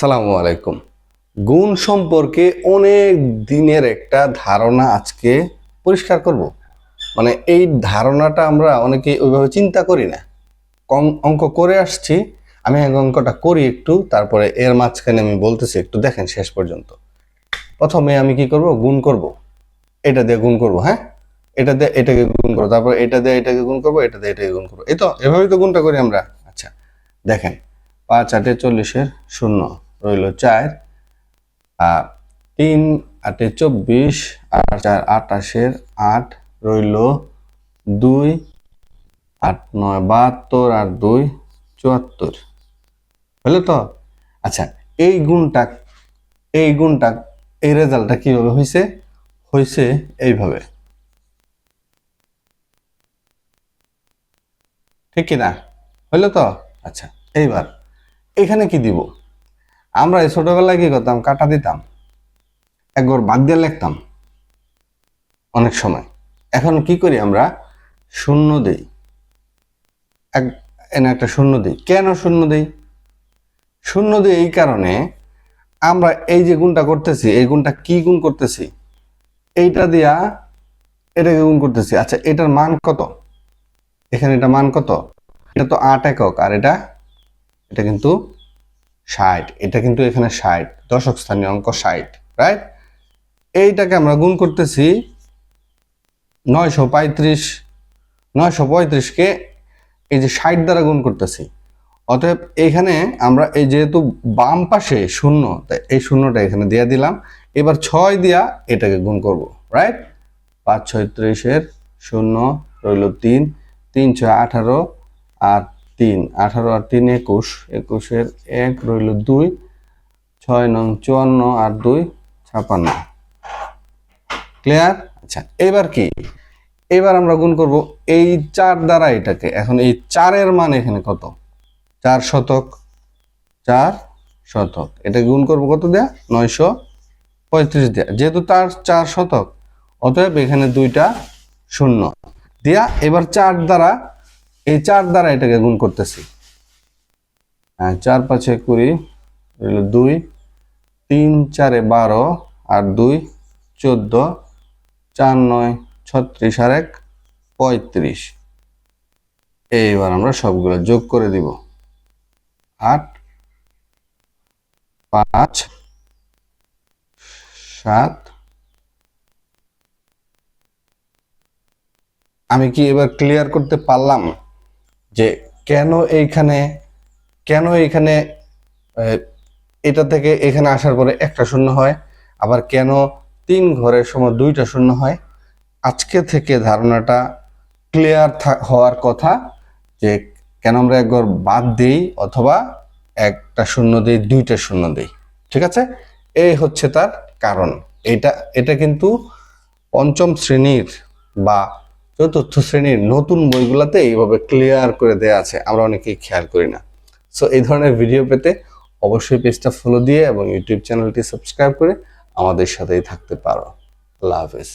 আসসালামু আলাইকুম। গুণ সম্পর্কে অনেক দিনের একটা ধারণা আজকে পরিষ্কার করব। মানে এই ধারণাটা আমরা অনেকে ওইভাবে চিন্তা করি না। কম- অঙ্ক করে আসছি, আমি অঙ্কটা করি একটু, তারপরে এর মাঝখানে আমি বলতেছি একটু দেখেন শেষ পর্যন্ত। প্রথমে আমি কি করব? গুণ করব। এটা দিয়ে গুণ করব হ্যাঁ? এটা দিয়ে এটাকে গুণ করব, তারপর এটা দিয়ে এটাকে গুণ করব, এটা দিয়ে এটাকে গুণ করব। এই তো, এভাবেই তো গুণটা করি আমরা। আচ্ছা দেখেন, পাঁচ আটে চল্লিশের শূন্য। রইল চার তিন, আটে চব্বিশ আর চার, আটাশের আট রইল দুই, আট, নয়, বাহাত্তর, আর দুই, চুয়াত্তর। হলো তো? আচ্ছা এই গুণটা এই গুণটা, এই রেজাল্টটা কীভাবে হয়েছে হয়েছে এইভাবে। ঠিক কি না? হইল তো? আচ্ছা এইবার, এখানে কি দিব? আমরা এই ছোটবেলায় কি করতাম? কাটা দিতাম। একবার বাদ দিয়ে লিখতাম। অনেক সময়। এখন কি করি আমরা? শূন্য দিই। এক একটা শূন্য দিই। কেন শূন্য দিই? শূন্য দিই এই কারণে আমরা এই যে গুণটা করতেছি, এই গুণটা কি গুণ করতেছি? এইটা দিয়া এটাকে গুণ করতেছি। আচ্ছা এটার মান কত? এখানে এটা মান কত? এটা তো আট একক। আর এটা? এটা কিন্তু ষাট, এটা কিন্তু এখানে ষাট দশক স্থানীয় অঙ্ক ষাট রাইট এইটাকে আমরা গুণ করতেছি নয়শো পঁয়ত্রিশ, নয়শো পঁয়ত্রিশকে এই যে ষাট দ্বারা গুণ করতেছি। অতএব এখানে আমরা এই যেহেতু বাম পাশে শূন্য, তাই এই শূন্যটা এখানে দিয়ে দিলাম। এবার ছয় দিয়া এটাকে গুণ করব রাইট পাঁচ ছয় ত্রিশের শূন্য রইল তিন তিন ছয় আঠারো আর তিন, আঠারো আর তিন একুশ। একুশের এক রইল দুই, ছয় নং চুয়ান্ন আর দুই ছাপান্ন। ক্লিয়ার আচ্ছা এবার কি? এবার আমরা গুণ করব এই চার দ্বারা এটাকে। এখন এই চারের মান এখানে কত? চার শতক। চার শতক। এটা গুণ করব কত দেয়া? নয়শো পঁয়ত্রিশ দেয়া। যেহেতু তার চার শতক, অতএব এখানে দুইটা শূন্য। দিয়া, এবার চার দ্বারা এই চার দ্বারা এটাকে গুণ করতেছি। হ্যাঁ চার পাঁচে কুড়ি দুই, তিন চারে বারো, আর দুই চোদ্দ, চার নয়, ছত্রিশ, আর এক, পঁয়ত্রিশ। এইবার আমরা সবগুলো যোগ করে দিব। আট, পাঁচ, সাত। আমি কি এবার ক্লিয়ার করতে পারলাম? যে কেন এইখানে কেন এইখানে এটা থেকে এখানে আসার পরে একটা শূন্য হয়, আবার কেন তিন ঘরের সময় দুইটা শূন্য হয়? আজকে থেকে ধারণাটা ক্লিয়ার হওয়ার কথা যে কেন আমরা একবার বাদ দিই অথবা একটা শূন্য দিই, দুইটা শূন্য দিই, ঠিক আছে? এই হচ্ছে তার কারণ। এটা এটা কিন্তু পঞ্চম শ্রেণির বা চতুর্থ শ্রেণির নতুন বইগুলোতে এইভাবে ক্লিয়ার করে দেওয়া আছে, আমরা অনেকেই খেয়াল করি না। সো এই ধরনের ভিডিও পেতে অবশ্যই পেজটা ফলো দিয়ে এবং ইউটিউব চ্যানেলটি সাবস্ক্রাইব করে আমাদের সাথেই থাকতে পারো। আল্লাহ হাফেজ।